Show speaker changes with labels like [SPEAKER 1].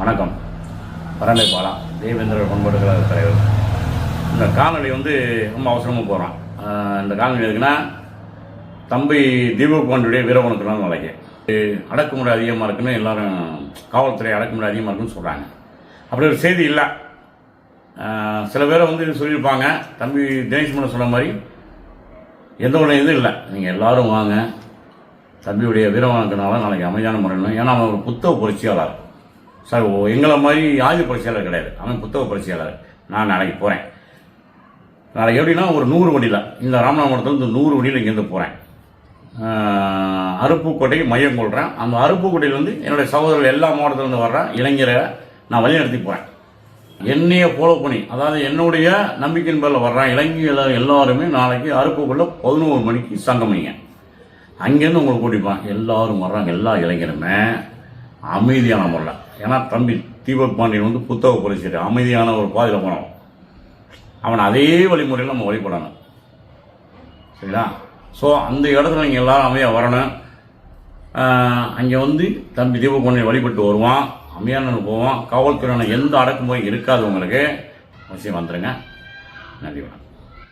[SPEAKER 1] வணக்கம். பரண்டை பாலா தேவேந்திர பண்பாடு கழக தலைவர். இந்த கால்நடை வந்து ரொம்ப அவசரமாக போகிறான் இந்த கால்நடை எதுக்குன்னா தம்பி தீபக் பாண்டியுடைய வீரவனுக்கு நாளைக்கு அடக்குமுறை அதிகமாக இருக்குன்னு எல்லாரும் காவல்துறை அடக்குமுறை அதிகமாக இருக்குன்னு சொல்கிறாங்க அப்படி ஒரு செய்தி இல்லை. சில பேரை வந்து சொல்லியிருப்பாங்க. தம்பி தினேஷ் மன சொன்ன மாதிரி எந்த ஒரு இதுவும் இல்லை. நீங்கள் எல்லோரும் வாங்க. தம்பியுடைய வீரவணக்கனால நாளைக்கு அமைதியான முறையில் ஏன்னா அவன் ஒரு புத்தக புரட்சியாளர். சார் ஓ எங்களை மாதிரி ஆயுத புரட்சியாளர் கிடையாது. அவன் புத்தக பரிசையாளர் நான் நாளைக்கு போகிறேன் நாளைக்கு எப்படின்னா ஒரு நூறு வண்டியில் இந்த ராமநாதபுரத்துலேருந்து நூறு வண்டியில் இங்கேருந்து போகிறேன் அருப்புக்கோட்டைக்கு மையம் கொள்கிறேன் அந்த அருப்புக்கோட்டையிலேருந்து என்னுடைய சகோதரர்கள் எல்லா மாவட்டத்துலேருந்து வர்ற இளைஞரை நான் வழிநடத்தி போகிறேன் என்னைய ஃபாலோ பண்ணி அதாவது என்னுடைய நம்பிக்கையின் பேரில் வர்றேன் இளைஞர்கள் எல்லாருமே நாளைக்கு அருப்புக்குள்ள பதினோரு மணிக்கு சங்கமிங்க அங்கேருந்து உங்களை கூட்டிப்பான் எல்லாரும் வர்றாங்க எல்லா இளைஞருமே. அமைதியான முறையில். ஏன்னா தம்பி தீபக் பாண்டியன் வந்து புத்தக புரட்சி அமைதியான ஒரு பாதையில் போனோம் அவன் அதே வழிமுறையில் நம்ம வழிபடணும். சரிங்களா? ஸோ அந்த இடத்துல நீங்கள் எல்லாரும் அமைதியாக வரணும். அங்கே வந்து தம்பி தீபக் பாண்டியன் வழிபட்டு வருவான். அமைதியான போவான். காவல்துறையான எந்த அடக்குமுறை இருக்காது உங்களுக்கு. அவசியம் வந்துடுங்க நன்றி வணக்கம்.